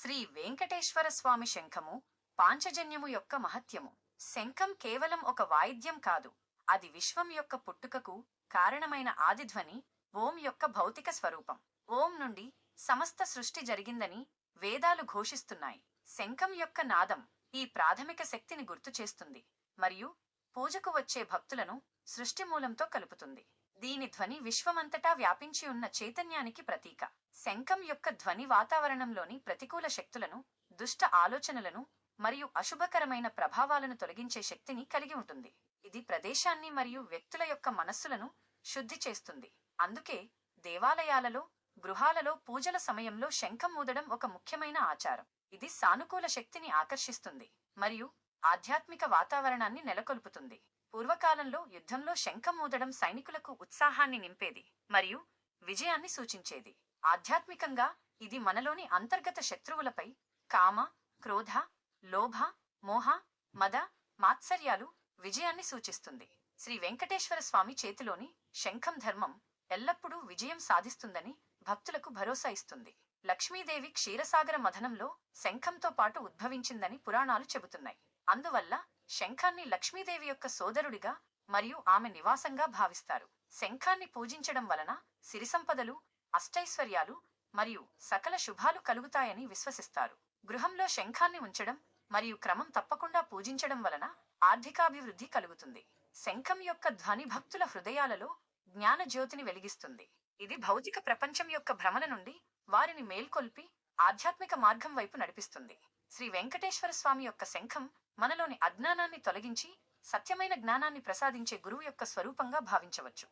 శ్రీ వెంకటేశ్వర స్వామి శంఖము పాంచజన్యము యొక్క మహత్యము. శంఖం కేవలం ఒక వాయిద్యం కాదు అది విశ్వం యొక్క పుట్టుకకు కారణమైన ఆదిధ్వని ఓం యొక్క భౌతిక స్వరూపం. ఓం నుండి సమస్త సృష్టి జరిగిందని వేదాలు ఘోషిస్తున్నాయి. శంఖం యొక్క నాదం ఈ ప్రాథమిక శక్తిని గుర్తు చేస్తుంది మరియు పూజకు వచ్చే భక్తులను సృష్టి మూలంతో కలుపుతుంది. దీని ధ్వని విశ్వమంతటా వ్యాపించి ఉన్న చైతన్యానికి ప్రతీక. శంఖం యొక్క ధ్వని వాతావరణంలోని ప్రతికూల శక్తులను దుష్ట ఆలోచనలను మరియు అశుభకరమైన ప్రభావాలను తొలగించే శక్తిని కలిగి ఉంటుంది. ఇది ప్రదేశాన్ని మరియు వ్యక్తుల యొక్క మనస్సులను శుద్ధి చేస్తుంది. అందుకే దేవాలయాలలో గృహాలలో పూజల సమయంలో శంఖం ఊదడం ఒక ముఖ్యమైన ఆచారం. ఇది సానుకూల శక్తిని ఆకర్షిస్తుంది మరియు ఆధ్యాత్మిక వాతావరణాన్ని నెలకొల్పుతుంది. పూర్వకాలంలో యుద్ధంలో శంఖం ఊదడం సైనికులకు ఉత్సాహాన్ని నింపేది మరియు విజయాన్ని సూచించేది. ఆధ్యాత్మికంగా ఇది మనలోని అంతర్గత శత్రువులపై కామ క్రోధ లోభ మోహ మద మాత్సర్యాలు విజయాన్ని సూచిస్తుంది. శ్రీ వెంకటేశ్వర స్వామి చేతిలోని శంఖం ధర్మం ఎల్లప్పుడూ విజయం సాధిస్తుందని భక్తులకు భరోసా ఇస్తుంది. లక్ష్మీదేవి క్షీరసాగర మథనంలో శంఖంతో పాటు ఉద్భవించిందని పురాణాలు చెబుతున్నాయి. అందువల్ల శంఖాన్ని లక్ష్మీదేవి యొక్క సోదరుడిగా మరియు ఆమె నివాసంగా భావిస్తారు. శంఖాన్ని పూజించడం వలన సిరి సంపదలు అష్టైశ్వర్యాలు మరియు సకల శుభాలు కలుగుతాయని విశ్వసిస్తారు. గృహంలో శంఖాన్ని ఉంచడం మరియు క్రమం తప్పకుండా పూజించడం వలన ఆర్థికాభివృద్ధి కలుగుతుంది. శంఖం యొక్క ధ్వని భక్తుల హృదయాలలో జ్ఞాన జ్యోతిని వెలిగిస్తుంది. ఇది భౌతిక ప్రపంచం యొక్క భ్రమల నుండి వారిని మేల్కొల్పి ఆధ్యాత్మిక మార్గం వైపు నడిపిస్తుంది. శ్రీ వెంకటేశ్వర స్వామి యొక్క శంఖం మనలోని అజ్ఞానాన్ని తొలగించి సత్యమైన జ్ఞానాన్ని ప్రసాదించే గురువు యొక్క స్వరూపంగా భావించవచ్చు.